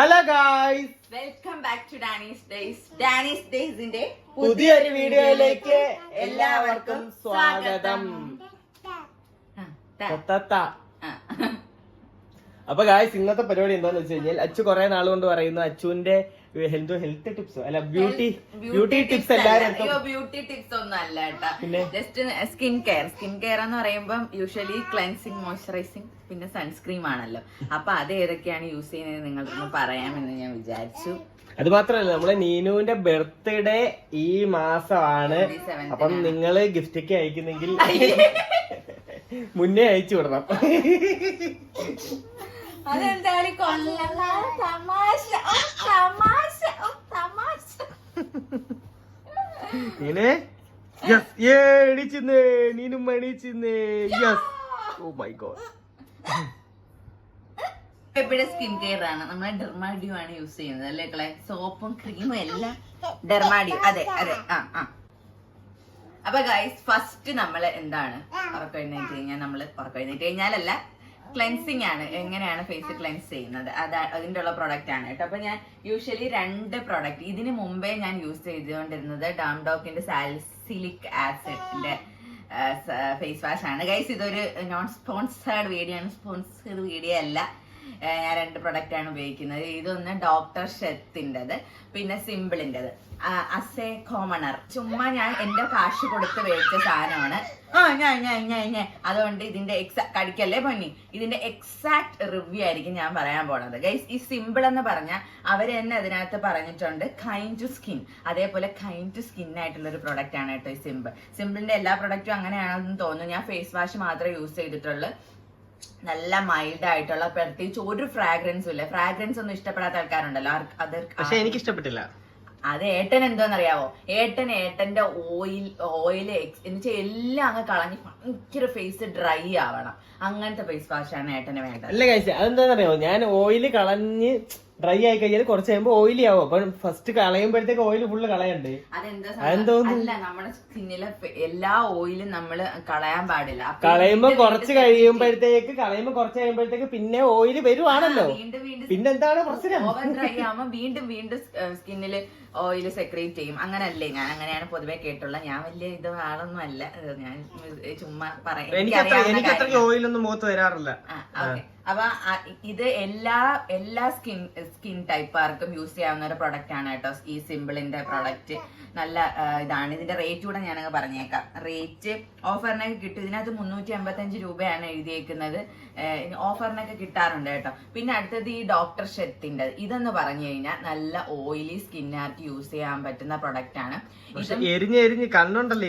Hello guys welcome back to Dani's days Dani's ഡേയ്സിന്റെ പുതിയൊരു വീഡിയോയിലേക്ക് എല്ലാവർക്കും സ്വാഗതം. തത്ത. അപ്പൊ ഗായ്സ് ഇന്നത്തെ പരിപാടി എന്താന്ന് വെച്ച് കഴിഞ്ഞാൽ അച്ചു കുറെ നാൾ കൊണ്ട് പറയുന്നു അച്ചുവിന്റെ ഹെൽത്ത് ഹെൽത്ത് ടിപ്സ് അല്ല ബ്യൂട്ടി ബ്യൂട്ടി ടിപ്സ് എല്ലാരും ബ്യൂട്ടി ടിപ്സ് ഒന്നും അല്ല കേട്ടാ. പിന്നെ? Just skin care skin care എന്ന് പറയുമ്പോൾ യൂഷ്വലി ക്ലൻസിങ് മോയ്സ്ചറൈസിങ് പിന്നെ സൺസ്ക്രീം ആണല്ലോ. അപ്പൊ അത് ഏതൊക്കെയാണ് യൂസ് ചെയ്യുന്നത് നിങ്ങൾക്കൊന്ന് പറയാമെന്ന് ഞാൻ വിചാരിച്ചു. അത് മാത്രല്ല നമ്മളെ നീനുവിന്റെ ബർത്ത്ഡേ ഈ മാസമാണ്. 27th അപ്പം നിങ്ങൾ ഗിഫ്റ്റൊക്കെ അയക്കുന്നെങ്കിൽ മുന്നേ അയച്ചു വിടണം. അതെന്തായാലും കൊള്ളാം. തമാശ. ഓ, തമാശ. ഓ, തമാശ. നീനെ? യെസ് ഏ എണീച്ചിന്നേ. നീനും എണീച്ചിന്നേ. യെസ് ഓ മൈ ഗോഡ് എപ്പോഴും സ്കിൻ കെയർ ആണ്. നമ്മൾ ഡെർമാഡിയോ ആണ് യൂസ് ചെയ്യുന്നത് അല്ലേ കളെ സോപ്പും ക്രീമും എല്ലാം ഡെർമാഡിയോ അതെ അതെ. ആ ആ. അപ്പൊ ഗൈസ് ഫസ്റ്റ് നമ്മൾ എന്താണ്? ഉറക്കെഴുന്നേറ്റ് കഴിഞ്ഞാൽ നമ്മൾ ഉറക്കെഴുന്നേറ്റ് കഴിഞ്ഞാലല്ല ക്ലെൻസിങ് ആണ്. എങ്ങനെയാണ് ഫേസ് ക്ലെൻസ് ചെയ്യുന്നത്? അത് അതിന്റെ ഉള്ള പ്രൊഡക്റ്റ് ആണ് കേട്ടോ. അപ്പൊ ഞാൻ യൂഷ്വലി രണ്ട് പ്രൊഡക്റ്റ് ഇതിന് മുമ്പേ ഞാൻ യൂസ് ചെയ്തുകൊണ്ടിരുന്നത് ഡാംഡോക്കിന്റെ സാൽസിലിക് ആസിഡിന്റെ ഫേസ് വാഷ് ആണ്. ഗൈസ് ഇതൊരു നോൺ സ്പോൺസേർഡ് വീഡിയോ ആണ്. വീഡിയോ അല്ല. ഞാൻ രണ്ട് പ്രൊഡക്റ്റ് ആണ് ഉപയോഗിക്കുന്നത്. ഇതൊന്ന് ഡോക്ടർ ഷെത്തിന്റെത് പിന്നെ സിമ്പിളിന്റെത്. അസേ കോമണർ ചുമ്മാ ഞാൻ എന്റെ കാശ് കൊടുത്ത് മേടിച്ച സാധനമാണ്. ആ ഞാൻ ഞാൻ ഞാൻ ഞാൻ അതുകൊണ്ട് ഇതിന്റെ എക്സാ കടിക്കല്ലേ പൊന്നി ഇതിന്റെ എക്സാക്ട് റിവ്യൂ ആയിരിക്കും ഞാൻ പറയാൻ പോണത്. ഗൈസ് ഈ സിമ്പിൾ എന്ന് പറഞ്ഞാൽ അവർ തന്നെ അതിനകത്ത് പറഞ്ഞിട്ടുണ്ട് കൈൻഡ് ടു സ്കിൻ അതേപോലെ കൈൻഡ് ടു സ്കിൻ ആയിട്ടുള്ള ഒരു പ്രൊഡക്റ്റ് ആണ് കേട്ടോ ഈ സിമ്പിൾ സിമ്പിളിന്റെ എല്ലാ പ്രൊഡക്റ്റും അങ്ങനെയാണെന്ന് തോന്നുന്നു. ഞാൻ ഫേസ് വാഷ് മാത്രമേ യൂസ് ചെയ്തിട്ടുള്ളൂ. നല്ല മൈൽഡ് ആയിട്ടുള്ള പ്രത്യേകിച്ച് ഒരു ഫ്രാഗ്രൻസും ഇല്ല. ഫ്രാഗ്രൻസ് ഒന്നും ഇഷ്ടപ്പെടാത്ത ആൾക്കാരുണ്ടല്ലോ. അത് പക്ഷെ എനിക്ക് ഇഷ്ടപ്പെട്ടില്ല അത് ഏട്ടൻ എന്തോന്നറിയാവോ? ഏട്ടൻ ഏട്ടന്റെ ഓയിൽ ഓയിൽ എന്നുവെച്ചാൽ എല്ലാം അങ്ങ് കളഞ്ഞ് ഭയങ്കര ഫേസ് ഡ്രൈ ആവണം. അങ്ങനത്തെ ഫേസ് വാഷാണ് ഏട്ടന് വേണ്ടത്. അല്ല കഴിച്ച അതെന്താണെന്നറിയോ ഞാൻ ഓയിൽ കളഞ്ഞ് ഡ്രൈ ആയി കഴിഞ്ഞാൽ കുറച്ച് കഴിയുമ്പോൾ ഓയിലി ആവും. അപ്പൊ ഫസ്റ്റ് കളയുമ്പോഴത്തേക്ക് ഓയിൽ ഫുള്ള് കളയണ്ടേ. അതെന്താ? അല്ല നമ്മുടെ സ്കിന്നിലെ എല്ലാ ഓയിലും നമ്മൾ കളയാൻ പാടില്ല. കളയുമ്പോ കുറച്ച് കഴിയുമ്പോഴത്തേക്ക് കളയുമ്പോ കുറച്ച് കഴിയുമ്പോഴത്തേക്ക് പിന്നെ ഓയിൽ വരുവാണല്ലോ. വീണ്ടും വീണ്ടും പിന്നെന്താണ് പ്രശ്നം? ഓവർ ഡ്രൈ ആവുമ്പോ വീണ്ടും വീണ്ടും സ്കിന്നിൽ ഓയിൽ സെക്രേറ്റ് ചെയ്യും. അങ്ങനല്ലേ? ഞാൻ അങ്ങനെയാണ് പൊതുവെ കേട്ടുള്ളത് ഞാൻ വലിയ ഇത് ആളൊന്നും അല്ല. ഞാൻ ചുമ്മാ പറയാം. ഓയിലൊന്നും മുഖത്ത് വരാറില്ല. അപ്പൊ ഇത് എല്ലാ എല്ലാ സ്കിൻ സ്കിൻ ടൈപ്പുകാർക്കും യൂസ് ചെയ്യാവുന്ന ഒരു പ്രൊഡക്റ്റ് ആണ് കേട്ടോ. ഈ സിമ്പിളിന്റെ പ്രൊഡക്റ്റ് നല്ല ഇതാണ്. ഇതിന്റെ റേറ്റ് കൂടെ ഞാനങ്ങ് പറഞ്ഞേക്കാം. റേറ്റ് ഓഫറിനൊക്കെ കിട്ടും. ഇതിനകത്ത് മുന്നൂറ്റി അമ്പത്തഞ്ച് രൂപയാണ് എഴുതിയേക്കുന്നത്. ഓഫറിനൊക്കെ കിട്ടാറുണ്ട് കേട്ടോ. പിന്നെ അടുത്തത് ഈ ഡോക്ടർ ഷെത്തിന്റെ ഇതെന്ന് പറഞ്ഞു കഴിഞ്ഞാൽ നല്ല ഓയിലി സ്കിന്നാർക്ക് യൂസ് ചെയ്യാൻ പറ്റുന്ന പ്രൊഡക്റ്റ് ആണ്. എരിഞ്ഞ് എരിഞ്ഞ് കണ്ണുണ്ടല്ലോ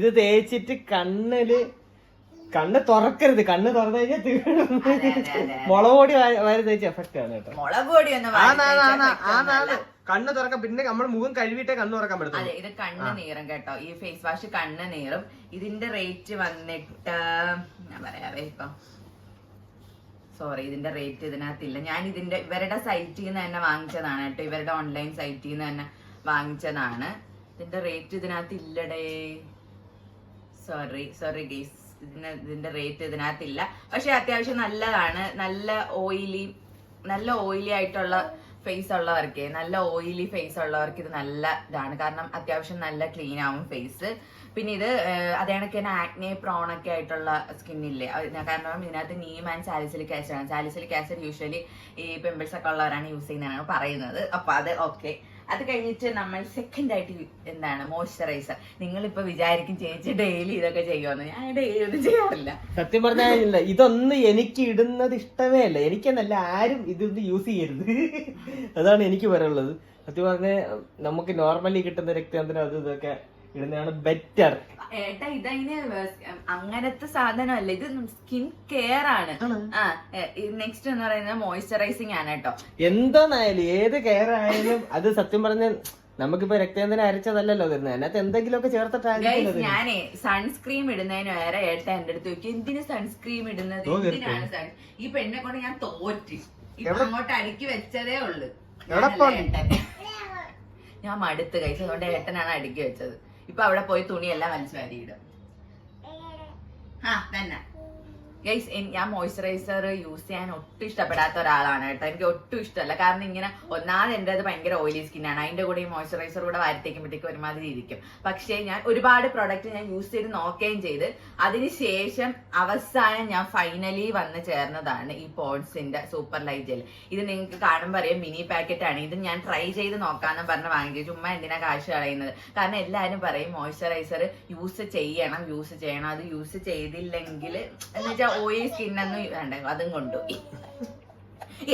ഇത് തേച്ചിട്ട് കണ്ണിൽ കണ്ണ് തുറക്കരുത്. കണ്ണ് തുറന്നു കഴിഞ്ഞാൽ അതെ. മുളക് പൊടി വാരി തേച്ച എഫക്റ്റ് ആണ് കേട്ടോ. മുളക് പൊടി ഒന്നും. കണ്ണ് തുറക്കാം പിന്നെ നമ്മൾ മുഖം കഴുകിയിട്ടേ കണ്ണ് തുറക്കാൻ പറ്റും അതെ ഇത് കണ്ണ് നീറും കേട്ടോ. ഈ ഫേസ് വാഷ് കണ്ണ് നീറും. ഇതിന്റെ റേറ്റ് വന്നിട്ട് ഞാൻ പറയാവേ ഇപ്പൊ. സോറി ഇതിന്റെ റേറ്റ് ഇതിനകത്തില്ല. ഞാൻ ഇതിന്റെ ഇവരുടെ സൈറ്റിൽ നിന്ന് തന്നെ വാങ്ങിച്ചതാണ് കേട്ടോ. ഇവരുടെ ഓൺലൈൻ സൈറ്റിൽ നിന്ന് തന്നെ വാങ്ങിച്ചതാണ്. ഇതിന്റെ റേറ്റ് ഇതിനകത്ത് ഇല്ലടേ സോറി സോറി ഗേസ് ഇതിന് ഇതിന്റെ റേറ്റ് ഇതിനകത്തില്ല. പക്ഷെ അത്യാവശ്യം നല്ലതാണ്. നല്ല ഓയിലി നല്ല ഓയിലി ആയിട്ടുള്ള ഫേസ് ഉള്ളവർക്ക് നല്ല ഓയിലി ഫേസ് ഉള്ളവർക്ക് ഇത് നല്ല ഇതാണ്. കാരണം അത്യാവശ്യം നല്ല ക്ലീൻ ആവും ഫേസ് പിന്നെ ഇത് അതേണക്ക് തന്നെ ആക്നെ പ്രോൺ ഒക്കെ ആയിട്ടുള്ള സ്കിന്നില്ലേ കാരണം ഇതിനകത്ത് നീം ആൻഡ് സാലിസിലിക് ആസിഡ് ആണ്. സാലിസിലിക് ആസിഡ് യൂഷ്വലി ഈ പിമ്പിൾസ് ഒക്കെ ഉള്ളവരാണ് യൂസ് ചെയ്യുന്നതാണ് പറയുന്നത്. അപ്പൊ അത് ഓക്കെ അത് കഴിഞ്ഞിട്ട് നമ്മൾ സെക്കൻഡ് ആയിട്ട് എന്താണ് മോയ്സ്ചറൈസർ നിങ്ങളിപ്പോ വിചാരിക്കും ചേച്ചി ഡെയിലി ഇതൊക്കെ ചെയ്യുമെന്ന് ഞാൻ ഡെയിലി ഒന്നും ചെയ്യാറില്ല. സത്യം പറഞ്ഞാൽ ഇതൊന്നും എനിക്ക് ഇടുന്നത് ഇഷ്ടമേ അല്ല. എനിക്കെന്നല്ല ആരും ഇതൊന്നും യൂസ് ചെയ്യരുത്. അതാണ് എനിക്ക് പറയാനുള്ളത്. സത്യം പറഞ്ഞാൽ നമുക്ക് നോർമലി കിട്ടുന്ന രക്തചന്ദ്രം അത് ഇതൊക്കെ ഇടുന്നതാണ് ബെറ്റർ ഏട്ടാ ഇതതിന് അങ്ങനത്തെ സാധനമല്ല. ഇത് സ്കിൻ കെയർ ആണ്. ആ നെക്സ്റ്റ് എന്ന് പറയുന്നത് മോയ്സ്ചറൈസിങ് ആണ് കേട്ടോ. എന്താന്നായാലും ഏത് കെയർ ആയാലും അത് സത്യം പറഞ്ഞ നമുക്കിപ്പോ രക്തചന്ദ്രൻ അരച്ചതല്ലല്ലോ തരുന്നത് അതിനകത്ത് എന്തെങ്കിലുമൊക്കെ ചേർത്തിട്ടാണ് ഞാനേ സൺസ്ക്രീം ഇടുന്നതിന് വേറെ ഏട്ട എന്റെ അടുത്ത് നോക്കി എന്തിന് സൺസ്ക്രീം ഇടുന്നത്? ഓ, എന്തിനാണ് sun-" ഈ പെണ്ണെ കൊണ്ട് ഞാൻ തോറ്റി. അങ്ങോട്ട് അടുക്കി വെച്ചതേ ഉള്ളു. ഞാൻ മടുത്ത് കഴിച്ചതുകൊണ്ട് ഏട്ടനാണ് അടുക്കി വെച്ചത്. ഇപ്പൊ അവിടെ പോയി തുണിയെല്ലാം വലിച്ചു വാരിയിടും. ആ തന്നെ. ഗൈസ് ഞാൻ മോയ്സ്ചറൈസർ യൂസ് ചെയ്യാൻ ഒട്ടും ഇഷ്ടപ്പെടാത്ത ഒരാളാണ് കേട്ടോ. എനിക്ക് ഒട്ടും ഇഷ്ടമല്ല. കാരണം ഇങ്ങനെ ഒന്നാമത് എന്റെ അത് ഭയങ്കര ഓയിലി സ്കിന്നാണ് അതിന്റെ കൂടെ ഈ മോയ്സ്ചറൈസർ കൂടെ വരത്തേക്കുമ്പോഴത്തേക്കും ഒരുമാതിരി ഇരിക്കും. പക്ഷേ ഞാൻ ഒരുപാട് പ്രൊഡക്റ്റ് ഞാൻ യൂസ് ചെയ്ത് നോക്കുകയും ചെയ്ത് അതിനുശേഷം അവസാനം ഞാൻ ഫൈനലി വന്ന് ചേർന്നതാണ് ഈ പോൺസിന്റെ സൂപ്പർ ലൈറ്റ് ജെൽ ഇത് നിങ്ങൾക്ക് കാണുമ്പോൾ അറിയാം മിനി പാക്കറ്റ് ആണ്. ഇത് ഞാൻ ട്രൈ ചെയ്ത് നോക്കാമെന്ന് പറഞ്ഞ് വാങ്ങിച്ചു. ചുമ്മാ എന്തിനാ കാശ് കളയുന്നത്? കാരണം എല്ലാവരും പറയും മോയ്സ്ചറൈസർ യൂസ് ചെയ്യണം യൂസ് ചെയ്യണം. അത് യൂസ് ചെയ്തില്ലെങ്കിൽ എന്ന് വെച്ചാൽ ഓയിൽ സ്കിന്നൊന്നും വേണ്ട അതും കൊണ്ടുപോയി.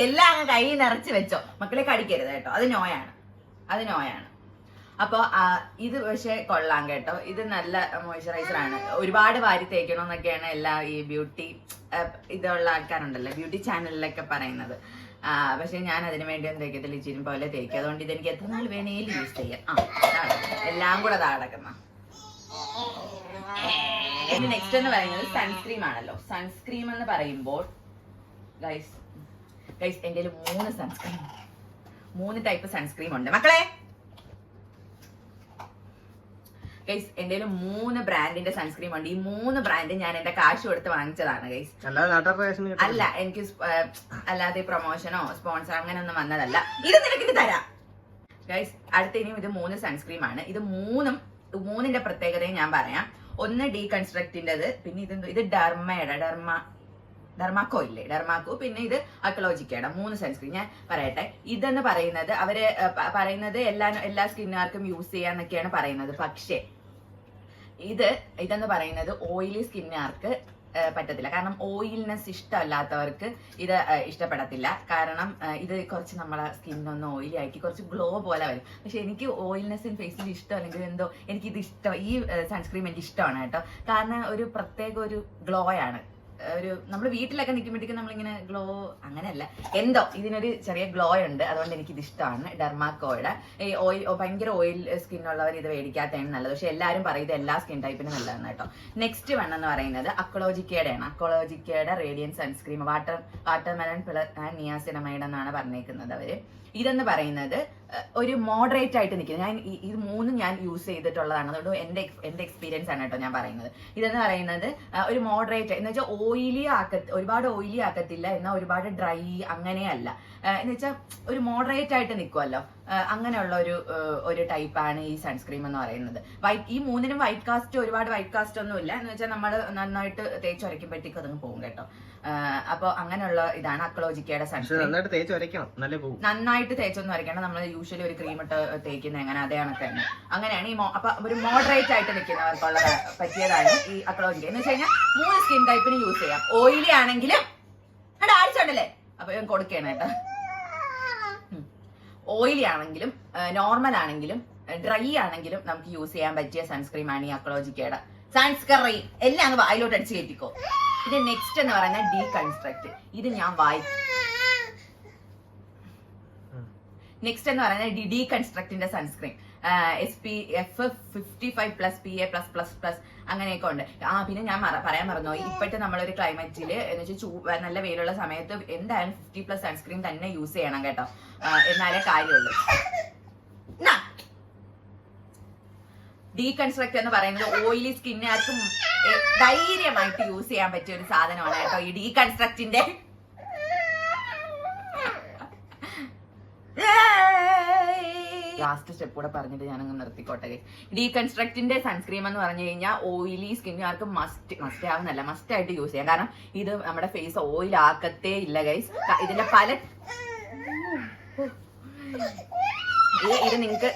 എല്ലാം അങ്ങ് കൈ നിറച്ച് വെച്ചോ. മക്കളെ കടിക്കരുത് കേട്ടോ. അത് നോയാണ്. അത് നോയാണ്. അപ്പോൾ ഇത് പക്ഷെ കൊള്ളാം കേട്ടോ. ഇത് നല്ല മോയ്സ്ചറൈസർ ആണ് ഒരുപാട് വാരി തേക്കണമെന്നൊക്കെയാണ് എല്ലാ ഈ ബ്യൂട്ടി ഇതുള്ള ആൾക്കാരുണ്ടല്ലോ ബ്യൂട്ടി ചാനലിലൊക്കെ പറയുന്നത്. പക്ഷെ ഞാൻ അതിന് വേണ്ടി ഒന്നും തേക്കത്തില്ല ഇച്ചിരി പോലെ തേക്കും. അതുകൊണ്ട് ഇതെനിക്ക് എത്ര നാൾ വേണേലും യൂസ് ചെയ്യാം. ആ എല്ലാം കൂടെ അതാ കിടക്കുന്ന നെക്സ്റ്റ് എന്ന് പറയുന്നത് സൺസ്ക്രീം ആണല്ലോ. സൺസ്ക്രീം എന്ന് പറയുമ്പോൾ ഗൈസ് ഗൈസ് എന്റെ മൂന്ന് സൺസ്ക്രീം മൂന്ന് ടൈപ്പ് സൺസ്ക്രീം ഉണ്ട്. മക്കളെ ഗൈസ് എന്റെ മൂന്ന് ബ്രാൻഡിന്റെ സൺസ്ക്രീം ഉണ്ട്. ഈ മൂന്ന് ബ്രാൻഡ് ഞാൻ എന്റെ കാശ് കൊടുത്ത് വാങ്ങിച്ചതാണ് ഗൈസ് അല്ല എനിക്ക് അല്ലാതെ പ്രൊമോഷനോ സ്പോൺസർ അങ്ങനെ ഒന്നും വന്നതല്ല. ഇത് നിനക്ക് തരാം. ഗൈസ് അടുത്ത ഇനിയും ഇത് മൂന്ന് സൺസ്ക്രീം ആണ്. ഇത് മൂന്നും മൂന്നിന്റെ പ്രത്യേകതയും ഞാൻ പറയാം. ഒന്ന് ഡീ കൺസ്ട്രക്റ്റിന്റെത് പിന്നെ ഇത് ഇത് ഡർമയുടെ ഡർമ ഡർമാക്കോ ഇല്ലേ? ഡർമാക്കോ പിന്നെ ഇത് അക്ലോജിക്കയുടെ മൂന്ന് സൺസ്ക്രീൻ ഞാൻ പറയട്ടെ ഇതെന്ന് പറയുന്നത് അവർ പറയുന്നത് എല്ലാ എല്ലാ സ്കിന്നുകാർക്കും യൂസ് ചെയ്യാന്നൊക്കെയാണ് പറയുന്നത്. പക്ഷേ ഇത് ഇതെന്ന് പറയുന്നത് ഓയിലി സ്കിന്നുകാർക്ക് പറ്റത്തില്ല. കാരണം ഓയിൽനെസ് ഇഷ്ടമല്ലാത്തവർക്ക് ഇത് ഇഷ്ടപ്പെടത്തില്ല. കാരണം ഇത് കുറച്ച് നമ്മളെ സ്കിന്നൊന്ന് ഓയിലി ആക്കി കുറച്ച് ഗ്ലോ പോലെ വരും. പക്ഷെ എനിക്ക് ഓയിൽനെസ് ഫേസിൽ ഇഷ്ടം അല്ലെങ്കിൽ എന്തോ എനിക്കിത് ഇഷ്ടം ഈ സൺസ്ക്രീം എനിക്ക് ഇഷ്ടമാണ് കേട്ടോ. കാരണം ഒരു പ്രത്യേക ഒരു ഗ്ലോ ആണ്. ഒരു നമ്മൾ വീട്ടിലൊക്കെ നിൽക്കുമ്പോഴത്തേക്കും നമ്മളിങ്ങനെ ഗ്ലോ അങ്ങനെയല്ല. എന്തോ ഇതിനൊരു ചെറിയ ഗ്ലോ ഉണ്ട്. അതുകൊണ്ട് എനിക്ക് ഇത് ഇഷ്ടമാണ് ഡെർമാക്കോയുടെ. ഈ ഓയിൽ ഭയങ്കര ഓയിൽ സ്കിൻ ഉള്ളവർ ഇത് മേടിക്കാത്തതാണ് നല്ലത്. പക്ഷെ എല്ലാവരും പറയുന്നത് എല്ലാ സ്കിൻ ടൈപ്പിനും നല്ലതാണ് കേട്ടോ. നെക്സ്റ്റ് വൺ എന്ന് പറയുന്നത് അക്കോളോജിക്കയുടെ ആണ് അക്കോളോജിക്കയുടെ radiant sunscreen water watermelon and niacinamide എന്നാണ് പറഞ്ഞേക്കുന്നത് അവർ ഇതെന്ന് പറയുന്നത് ഒരു മോഡറേറ്റ് ആയിട്ട് നിൽക്കുന്നത് ഞാൻ ഇത് മൂന്നും ഞാൻ യൂസ് ചെയ്തിട്ടുള്ളതാണ്. അതുകൊണ്ട് എന്റെ എന്റെ എക്സ്പീരിയൻസ് ആണ് കേട്ടോ ഞാൻ പറയുന്നത്. ഇതെന്ന് പറയുന്നത് ഒരു മോഡറേറ്റ് എന്ന് വെച്ചാൽ ഓയിലി ആക്ക ഒരുപാട് ഓയിലി ആക്കത്തില്ല എന്നാൽ ഒരുപാട് ഡ്രൈ അങ്ങനെയല്ല. എന്ന് വെച്ചാൽ ഒരു മോഡറേറ്റ് ആയിട്ട് നിൽക്കുമല്ലോ അങ്ങനെയുള്ള ഒരു ഒരു ടൈപ്പാണ് ഈ സൺസ്ക്രീം എന്ന് പറയുന്നത്. വൈറ്റ് ഈ മൂന്നിനും വൈറ്റ് കാസ്റ്റ് ഒരുപാട് വൈറ്റ് കാസ്റ്റ് ഒന്നും ഇല്ല. എന്ന് വെച്ചാൽ നമ്മൾ നന്നായിട്ട് തേച്ചൊരയ്ക്കുമ്പോഴത്തേക്ക് അതങ്ങ് പോകും കേട്ടോ. അപ്പോൾ അങ്ങനെയുള്ള ഇതാണ് അക്ലോജിക്കയുടെ സൺസ്ക്രീം. നന്നായിട്ട് തേച്ചൊന്നും വരയ്ക്കണം നമ്മൾ യൂഷ്വലി ഒരു ക്രീം ഇട്ട് തേക്കുന്ന എങ്ങനെ അതേ കണക്ക് തന്നെ. അങ്ങനെയാണ് ഈ അപ്പൊ ഒരു മോഡറേറ്റ് ആയിട്ട് നിൽക്കുന്നവർക്കുള്ള പറ്റിയതാണ് ഈ അക്ലോജിക്ക. എന്ന് വെച്ച് കഴിഞ്ഞാൽ മൂന്ന് സ്കിൻ ടൈപ്പിന് യൂസ് ചെയ്യാം. ഓയിലി ആണെങ്കിലും അവിടെ ആഴ്ചയുണ്ടല്ലേ അപ്പൊ ഞാൻ കൊടുക്കണം കേട്ടോ. ഓയിലി ആണെങ്കിലും നോർമൽ ആണെങ്കിലും ഡ്രൈ ആണെങ്കിലും നമുക്ക് യൂസ് ചെയ്യാൻ പറ്റിയ സൺസ്ക്രീം ആണ് ഈ അക്ലോജിക്കയുടെ സൺസ്ക്രീം എല്ലാം അങ്ങ് വായിലോട്ട് അടിച്ചു കയറ്റിക്കോ. ഇത് നെക്സ്റ്റ് എന്ന് പറയുന്നത് ഡീ കൺസ്ട്രക്ട് ഇത് ഞാൻ വായി നെക്സ്റ്റ് എന്ന് പറയുന്നത് D D കൺസ്ട്രക്ടിന്റെ sunscreen S P F fifty five plus P A plus plus plus അങ്ങനെയൊക്കെ ഉണ്ട്. ആ പിന്നെ ഞാൻ പറയാൻ മറന്നു? ഇപ്പോഴത്തെ നമ്മളൊരു ക്ലൈമറ്റിൽ എന്ന് വെച്ചാൽ ചൂ നല്ല വെയിലുള്ള സമയത്ത് എന്തായാലും ഫിഫ്റ്റി പ്ലസ് സൺസ്ക്രീൻ തന്നെ യൂസ് ചെയ്യണം കേട്ടോ. എന്നാലേ കാര്യമുള്ളൂ. ഡീകൺസ്ട്രക്ട് എന്ന് പറയുന്നത് ഓയിലി സ്കിന്നുകാർക്കും ധൈര്യമായിട്ട് യൂസ് ചെയ്യാൻ പറ്റിയ ഒരു സാധനമാണ് കേട്ടോ ഈ ഡീകൺസ്ട്രക്റ്റിന്റെ ലാസ്റ്റ് സ്റ്റെപ്പ് കൂടെ പറഞ്ഞിട്ട് ഞാനങ്ങ് നിർത്തിക്കോട്ടെ ഡീകൺസ്ട്രക്റ്റിന്റെ സൺസ്ക്രീം എന്ന് പറഞ്ഞു കഴിഞ്ഞാൽ ഓയിലി സ്കിന്നുകാർക്ക് മസ്റ്റ് മസ്റ്റ് ആവുന്നല്ല മസ്റ്റ് ആയിട്ട് യൂസ് ചെയ്യാം. കാരണം ഇത് നമ്മുടെ ഫേസ് ഓയിൽ ആക്കത്തേ ഇല്ല ഗൈസ് ഇതിന്റെ പല ഇത് ഇത് നിങ്ങക്ക്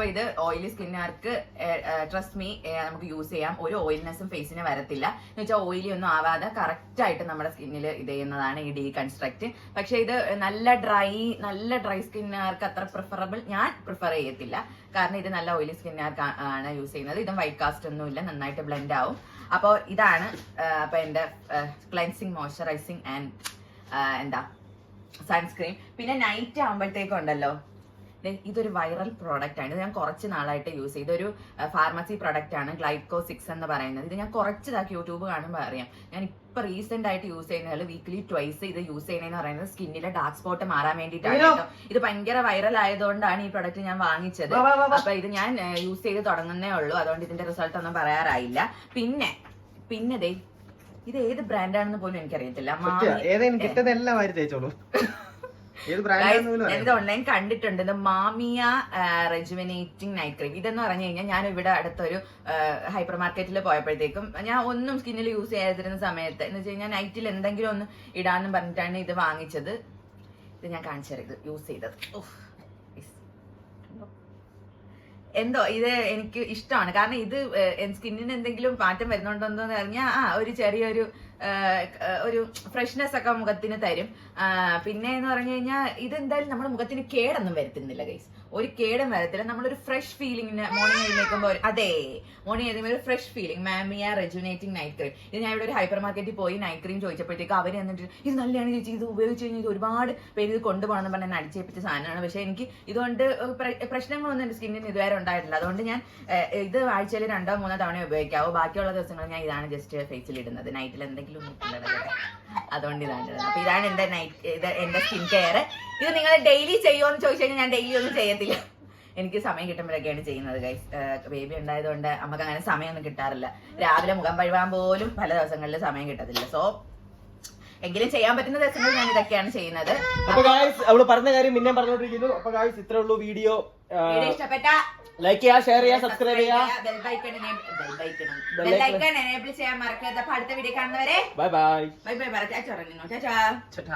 അപ്പൊ ഇത് ഓയിലി സ്കിന്നുകാർക്ക് ട്രസ്റ്റ് മീ നമുക്ക് യൂസ് ചെയ്യാം. ഒരു ഓയിൽനെസ്സും ഫേസിന് വരത്തില്ല. എന്ന് വെച്ചാൽ ഓയിലി ഒന്നും ആവാതെ കറക്റ്റ് ആയിട്ട് നമ്മുടെ സ്കിന്നിൽ ഇത് ചെയ്യുന്നതാണ് ഈ ഡീ കൺസ്ട്രക്ട് പക്ഷെ ഇത് നല്ല ഡ്രൈ നല്ല ഡ്രൈ സ്കിന്നുകാർക്ക് അത്ര പ്രിഫറബിൾ ഞാൻ പ്രിഫർ ചെയ്യത്തില്ല. കാരണം ഇത് നല്ല ഓയിലി സ്കിന്നുകാർക്ക് ആണ് യൂസ് ചെയ്യുന്നത്. ഇതും വൈറ്റ് കാസ്റ്റ് ഒന്നും ഇല്ല. നന്നായിട്ട് ബ്ലെൻഡ് ആവും. അപ്പോൾ ഇതാണ് അപ്പോൾ അപ്പൊ എന്റെ ക്ലെൻസിങ് മോയ്സ്ചറൈസിങ് ആൻഡ് എന്താ സൺസ്ക്രീൻ പിന്നെ നൈറ്റ് ആകുമ്പോഴത്തേക്കും ഉണ്ടല്ലോ. ദേ, ഇതൊരു വൈറൽ പ്രോഡക്റ്റ് ആണ്. ഇത് ഞാൻ കുറച്ച് നാളായിട്ട് യൂസ് ചെയ്ത്. ഇതൊരു ഫാർമസി പ്രൊഡക്റ്റ് ആണ്. ഗ്ലൈക്കോ സിക്സ് എന്ന് പറയുന്നത്. ഇത് ഞാൻ കുറച്ചിതാക്കി യൂട്യൂബ് കാണുമ്പോൾ അറിയാം. ഞാൻ ഇപ്പൊ റീസെന്റ് ആയിട്ട് യൂസ് ചെയ്യുന്നത് വീക്ക്ലി ട്വൈസ് ഇത് യൂസ് ചെയ്യുന്നതെന്ന് പറയുന്നത് സ്കിന്നിലെ ഡാർക്ക് സ്പോട്ട് മാറാൻ വേണ്ടിയിട്ടാണ്. ഇത് ഭയങ്കര വൈറൽ ആയതുകൊണ്ടാണ് ഈ പ്രൊഡക്റ്റ് ഞാൻ വാങ്ങിച്ചത്. അപ്പൊ ഇത് ഞാൻ യൂസ് ചെയ്ത് തുടങ്ങുന്നേ ഉള്ളൂ. അതുകൊണ്ട് ഇതിന്റെ റിസൾട്ട് ഒന്നും പറയാറായില്ല. പിന്നെ പിന്നെ ദേ ഇത് ഏത് ബ്രാൻഡാണെന്ന് പോലും എനിക്കറിയത്തില്ല. മാമി ഞാനിത് ഓൺലൈൻ കണ്ടിട്ടുണ്ട്. ഇത് മാമിയ റെജുവിനേറ്റിംഗ് നൈറ്റ് ക്രീം ഇതെന്ന് പറഞ്ഞു കഴിഞ്ഞാൽ ഞാൻ ഇവിടെ അടുത്തൊരു ഹൈപ്പർ മാർക്കറ്റിൽ പോയപ്പോഴത്തേക്കും ഞാൻ ഒന്നും സ്കിന്നിൽ യൂസ് ചെയ്യാതിരുന്ന സമയത്ത് എന്ന് വെച്ച് കഴിഞ്ഞാൽ നൈറ്റിൽ എന്തെങ്കിലും ഒന്ന് ഇടാന്ന് പറഞ്ഞിട്ടാണ് ഇത് വാങ്ങിച്ചത്. ഇത് ഞാൻ കാണിച്ചു തരാം. ഇത് യൂസ് ചെയ്തത്. ഉഫ്. എന്തോ ഇത് എനിക്ക് ഇഷ്ടമാണ്. കാരണം ഇത് സ്കിന്നിന് എന്തെങ്കിലും മാറ്റം വരുന്നുണ്ടോ എന്ന് പറഞ്ഞാൽ ആ ഒരു ചെറിയൊരു ഒരു ഫ്രഷ്നെസ് ഒക്കെ മുഖത്തിന് തരും. പിന്നെ എന്ന് പറഞ്ഞു കഴിഞ്ഞാൽ ഇത് എന്തായാലും നമ്മുടെ മുഖത്തിന് കേടൊന്നും വരുത്തുന്നില്ല ഗൈസ് ഒരു കേടും വരത്തില്ല. നമ്മളൊരു ഫ്രഷ് ഫീലിംഗിന് മോർണിംഗ് എഴുന്നേൽക്കുമ്പോൾ അതെ മോർണിംഗ് ഏതെങ്കിലും ഒരു ഫ്രഷ് ഫീലിംഗ് മാമിയ റെജുനേറ്റിംഗ് നൈറ്റ് ക്രീം ഇത് ഞാൻ ഇവിടെ ഒരു ഹൈപ്പർ മാർക്കറ്റിൽ പോയി നൈറ്റ് ക്രീം ചോദിച്ചപ്പോഴത്തേക്ക് അവർ എന്നിട്ട് ഇത് നല്ലതാണ് ചേച്ചി ഇത് ഉപയോഗിച്ച് കഴിഞ്ഞാൽ ഒരുപാട് പേര് ഇത് കൊണ്ടുപോകണമെന്ന് പറഞ്ഞാൽ അടിച്ചേപ്പിച്ച സാധനമാണ്. പക്ഷേ എനിക്ക് ഇതുകൊണ്ട് പ്ര- പ്രശ്നങ്ങളൊന്നും എന്റെ സ്കിന്നിന് ഇതുവരെ ഉണ്ടായിട്ടില്ല. അതുകൊണ്ട് ഞാൻ ഇത് ആഴ്ചയിൽ രണ്ടോ മൂന്നോ തവണ ഉപയോഗിക്കാവൂ. ബാക്കിയുള്ള ദിവസങ്ങൾ ഞാൻ ഇതാണ് ജസ്റ്റ് ഫേസിൽ ഇടുന്നത്. നൈറ്റിൽ എന്തെങ്കിലും അതുകൊണ്ട് ഇതാണ് അപ്പൊ ഇതാണ് എന്റെ നൈറ്റ് ഇത് എന്റെ സ്കിൻ കെയർ ഇത് നിങ്ങൾ ഡെയിലി ചെയ്യുമോ എന്ന് ചോദിച്ചു കഴിഞ്ഞാൽ ഞാൻ ഡെയിലി ഒന്നും ചെയ്യത്തില്ല. എനിക്ക് സമയം കിട്ടുമ്പോഴൊക്കെയാണ് ചെയ്യുന്നത് ഗൈസ് ബേബി ഉണ്ടായതുകൊണ്ട് നമുക്ക് അങ്ങനെ സമയമൊന്നും കിട്ടാറില്ല. രാവിലെ മുഖം കഴുകാൻ പോലും പല ദിവസങ്ങളിൽ സമയം കിട്ടത്തില്ല. സോ എങ്കിലും ചെയ്യാൻ പറ്റുന്ന ദിവസങ്ങളിൽ ഞാൻ ഇതൊക്കെയാണ് ചെയ്യുന്നത്. അപ്പൊ ഗായ്സ് അവൾ പറഞ്ഞ കാര്യം പിന്നെ പറഞ്ഞോണ്ടിരിക്കുന്നു. അപ്പൊ ഗായ്സ് ഇത്രേ ഉള്ളൂ വീഡിയോ. വീഡിയോ ഇഷ്ടപ്പെട്ട ലൈക്ക് ചെയ്യുക ഷെയർ ചെയ്യുക സബ്സ്ക്രൈബ് ചെയ്യുക എനേബിൾ ചെയ്യാൻ മറക്കരുത്. അപ്പൊ അടുത്ത വീഡിയോ കാണുന്നവരെ ബൈ ബൈ ബൈ ബൈ ചേട്ടാ